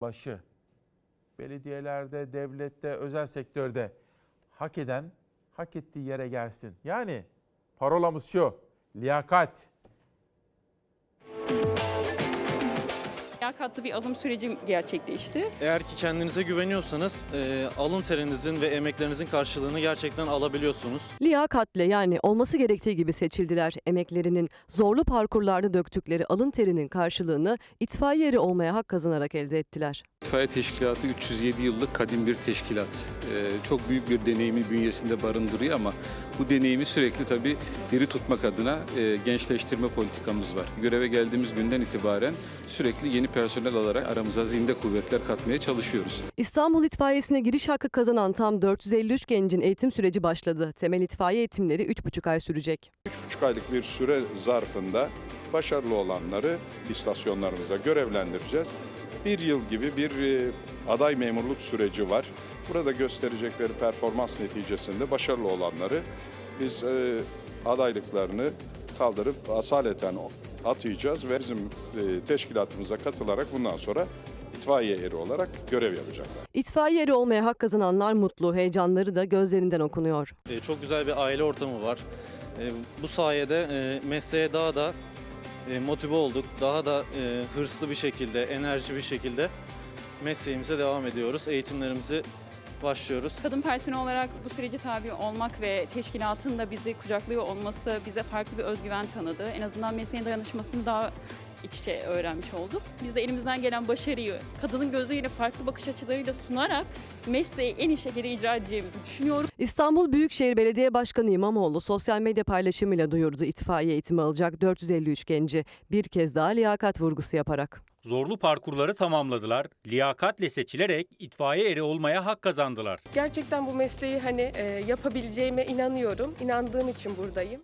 başı belediyelerde, devlette, özel sektörde hak eden hak ettiği yere gelsin. Yani parolamız şu. Liyakat. Liyakatlı bir alım süreci gerçekleşti. Eğer ki kendinize güveniyorsanız e, alın terinizin ve emeklerinizin karşılığını gerçekten alabiliyorsunuz. Liyakatle yani olması gerektiği gibi seçildiler. Emeklerinin zorlu parkurlarda döktükleri alın terinin karşılığını itfaiye eri olmaya hak kazanarak elde ettiler. İtfaiye Teşkilatı 307 yıllık kadim bir teşkilat. Ee, çok büyük bir deneyimi bünyesinde barındırıyor ama bu deneyimi sürekli tabii diri tutmak adına e, gençleştirme politikamız var. Göreve geldiğimiz günden itibaren sürekli yeni personel alarak aramıza zinde kuvvetler katmaya çalışıyoruz. İstanbul İtfaiyesi'ne giriş hakkı kazanan tam 453 gencin eğitim süreci başladı. Temel itfaiye eğitimleri 3,5 ay sürecek. 3,5 aylık bir süre zarfında başarılı olanları istasyonlarımızda görevlendireceğiz. Bir yıl gibi bir e, aday memurluk süreci var. Burada gösterecekleri performans neticesinde başarılı olanları biz e, adaylıklarını kaldırıp asaleten atayacağız ve bizim e, teşkilatımıza katılarak bundan sonra itfaiye eri olarak görev yapacaklar. İtfaiye eri olmaya hak kazananlar mutlu, heyecanları da gözlerinden okunuyor. E, çok güzel bir aile ortamı var. E, bu sayede e, mesleğe daha da e, motive olduk. Daha da e, hırslı bir şekilde, enerji bir şekilde mesleğimize devam ediyoruz. Eğitimlerimizi başlıyoruz. Kadın personel olarak bu süreci tabi olmak ve teşkilatın da bizi kucaklıyor olması bize farklı bir özgüven tanıdı. En azından mesleğin dayanışmasını daha iç içe öğrenmiş olduk. Biz de elimizden gelen başarıyı kadının gözüyle farklı bakış açılarıyla sunarak mesleği en iyi şekilde icra edeceğimizi düşünüyorum. İstanbul Büyükşehir Belediye Başkanı İmamoğlu sosyal medya paylaşımıyla duyurdu itfaiye eğitimi alacak 453 genci bir kez daha liyakat vurgusu yaparak. Zorlu parkurları tamamladılar, liyakatle seçilerek itfaiye eri olmaya hak kazandılar. Gerçekten bu mesleği hani e, yapabileceğime inanıyorum. İnandığım için buradayım.